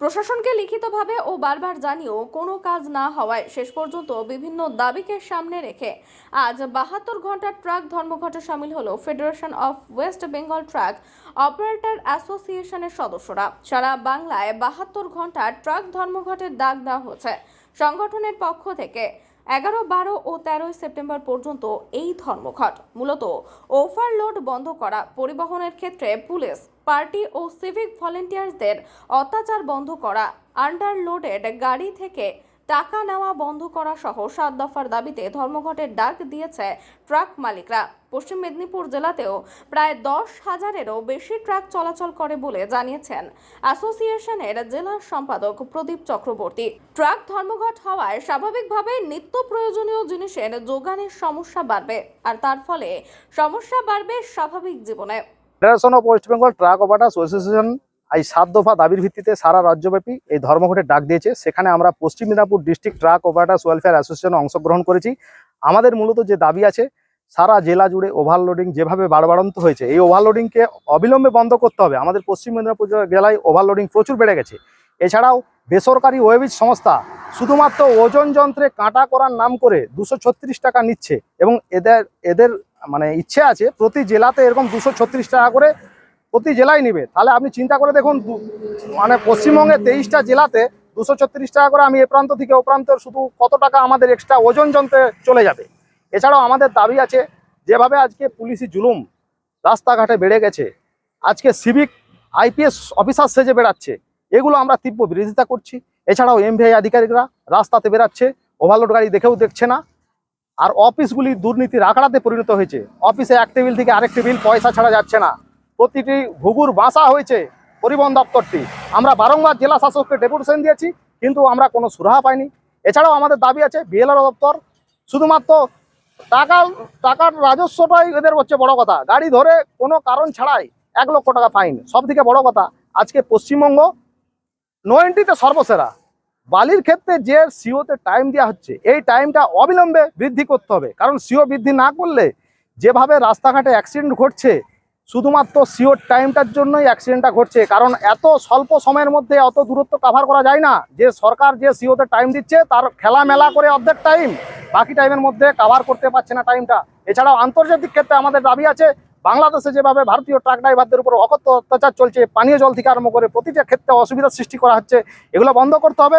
প্রশাসনকে লিখিতভাবে ও বারবার জানিয়েও কোনো কাজ না হওয়ায় শেষ পর্যন্ত বিভিন্ন দাবিকে সামনে রেখে আজ বাহাত্তর ঘণ্টার ট্রাক ধর্মঘটে সামিল হলো federation of West Bengal truck operator অ্যাসোসিয়েশনের সদস্যরা। সারা বাংলায় বাহাত্তর ঘণ্টার ট্রাক ধর্মঘটের ডাক দেওয়া হচ্ছে সংগঠনের পক্ষ থেকে এগারো, বারো ও তেরোই সেপ্টেম্বর পর্যন্ত এই ধর্মঘট। মূলত ওভারলোড বন্ধ করা পরিবহনের ক্ষেত্রে পুলিশ, পার্টি ও সিভিক ভলেন্টিয়ার্সদের অত্যাচার বন্ধ করা, আন্ডারলোডেড গাড়ি থেকে টাকা নেওয়া বন্ধ করা সহ সাত দফার দাবিতে ধর্মঘটের ডাক দিয়েছে ট্রাক মালিকরা। পশ্চিম মেদিনীপুর জেলাতেও প্রায় দশ হাজারেরও বেশি ট্রাক চলাচল করে বলে জানিয়েছেন অ্যাসোসিয়েশনের জেলা সম্পাদক প্রদীপ চক্রবর্তী। ট্রাক ধর্মঘট হওয়ায় স্বাভাবিকভাবে নিত্য প্রয়োজনীয় জিনিসের যোগানের সমস্যা বাড়বে, আর তার ফলে সমস্যা বাড়বে স্বাভাবিক জীবনে। Federation of West Bengal truck operators association এই সাত দফা দাবির ভিত্তিতে সারা রাজ্যব্যাপী এই ধর্মঘটের ডাক দিয়েছে। সেখানে আমরা পশ্চিম Medinipur district truck operators welfare অ্যাসোসিয়েশনে অংশগ্রহণ করেছি। আমাদের মূলত যে দাবি আছে, সারা জেলা জুড়ে ওভারলোডিং যেভাবে বাড়বাড়ন্ত হয়েছে, এই ওভারলোডিংকে অবিলম্বে বন্ধ করতে হবে। আমাদের পশ্চিম মেদিনীপুর জেলায় ওভারলোডিং প্রচুর বেড়ে গেছে। এছাড়াও বেসরকারি ওয়েবিজ সংস্থা শুধুমাত্র ওজন যন্ত্রে কাঁটা করার নাম করে দুশো টাকা নিচ্ছে এবং এদের এদের মানে ইচ্ছে আছে প্রতি জেলাতে এরকম দুশো টাকা করে প্রতি জেলায় নিবে। তাহলে আপনি চিন্তা করে দেখুন মানে পশ্চিমবঙ্গে তেইশটা জেলাতে দুশো ছত্রিশ টাকা করে আমি এ প্রান্ত থেকে ও প্রান্ত শুধু কত টাকা আমাদের এক্সট্রা ওজন যন্ত্রে চলে যাবে। এছাড়াও আমাদের দাবি আছে, যেভাবে আজকে পুলিশি জুলুম রাস্তাঘাটে বেড়ে গেছে, আজকে সিভিক আইপিএস অফিসার সেজে বেড়াচ্ছে, এগুলো আমরা তীব্র বিরোধিতা করছি। এছাড়াও এমভিআই আধিকারিকরা রাস্তাতে বেরাচ্ছে ওভারলোড গাড়ি দেখেও দেখছে না। আর অফিসগুলি দুর্নীতির আখড়াতে পরিণত হয়েছে। অফিসে এক টেবিল থেকে আরেক টেবিল পয়সা ছাড়া যাচ্ছে না। প্রতিটি ঘুঘুর বাসা হয়েছে পরিবহন দপ্তরটি। আমরা বারংবার জেলা শাসককে ডেপুটেশন দিয়েছি, কিন্তু আমরা কোনো সুরাহা পাইনি। এছাড়াও আমাদের দাবি আছে, বিএলআর দপ্তর শুধুমাত্র টাকা, টাকার রাজস্বটাই এদের হচ্ছে বড় কথা। গাড়ি ধরে কোনো কারণ ছাড়াই এক লক্ষ টাকা ফাইন। সব থেকে বড় কথা, আজকে পশ্চিমবঙ্গ নোয়েন্টিতে সর্বসেরা। বালির ক্ষেত্রে যে সিওতে টাইম দেওয়া হচ্ছে, এই টাইমটা অবিলম্বে বৃদ্ধি করতে হবে। কারণ সিও বৃদ্ধি না করলে যেভাবে রাস্তাঘাটে অ্যাক্সিডেন্ট ঘটছে শুধুমাত্র সিওর টাইমটার জন্যই অ্যাক্সিডেন্টটা ঘটছে। কারণ এত স্বল্প সময়ের মধ্যে অত দূরত্ব কাভার করা যায় না। যে সরকার যে সিওতে টাইম দিচ্ছে, তার খেলা মেলা করে অর্ধেক টাইম বাকি টাইমের মধ্যে কাভার করতে পারছে না টাইমটা এছাড়াও আন্তর্জাতিক ক্ষেত্রে আমাদের দাবি আছে, বাংলাদেশে যেভাবে ভারতীয় ট্রাক ড্রাইভারদের উপর অকথ্য অত্যাচার চলছে, পানীয় জল থেকে আরম্ভ করে প্রতিটা ক্ষেত্রে অসুবিধার সৃষ্টি করা হচ্ছে, এগুলো বন্ধ করতে হবে।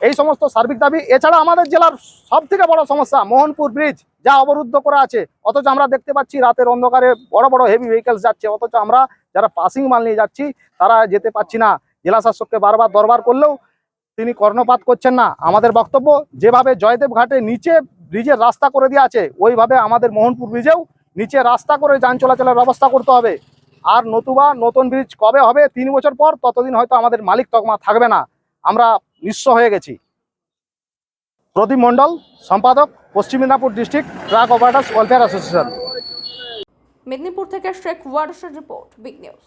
এই সমস্ত সার্বিক দাবি। এছাড়া আমাদের জেলার সব থেকে বড় সমস্যা, মোহনপুর ব্রিজ যা অবরুদ্ধ করা আছে। অথচ আমরা দেখতে পাচ্ছি রাতের অন্ধকারে বড় বড় হেভি ভেহিকেলস যাচ্ছে। অথচ আমরা যারা পাসিং মাল নিয়ে যাচ্ছি, তারা যেতে পাচ্ছি না। জেলা শাসককে বারবার দরবার করলেও তিনি কর্ণপাত করছেন না। আমাদের বক্তব্য, যেভাবে জয়দেব ঘাটে নিচে ব্রিজের রাস্তা করে দেওয়া আছে, ওইভাবে আমাদের মোহনপুর ব্রিজেও নিচে রাস্তা করে যান চলাচলের ব্যবস্থা করতে হবে। আর নতুবা নতুন ব্রিজ কবে হবে, তিন বছর পর ততদিন হয়তো আমাদের মালিক তকমা থাকবে না। আমরা নিঃস্ব হয়ে গেছি। প্রদীপ মণ্ডল, সম্পাদক, পশ্চিম Medinipur district truck operators welfare association. Medinipur থেকে শেখ ওয়ারসের রিপোর্ট, বিগ নিউজ।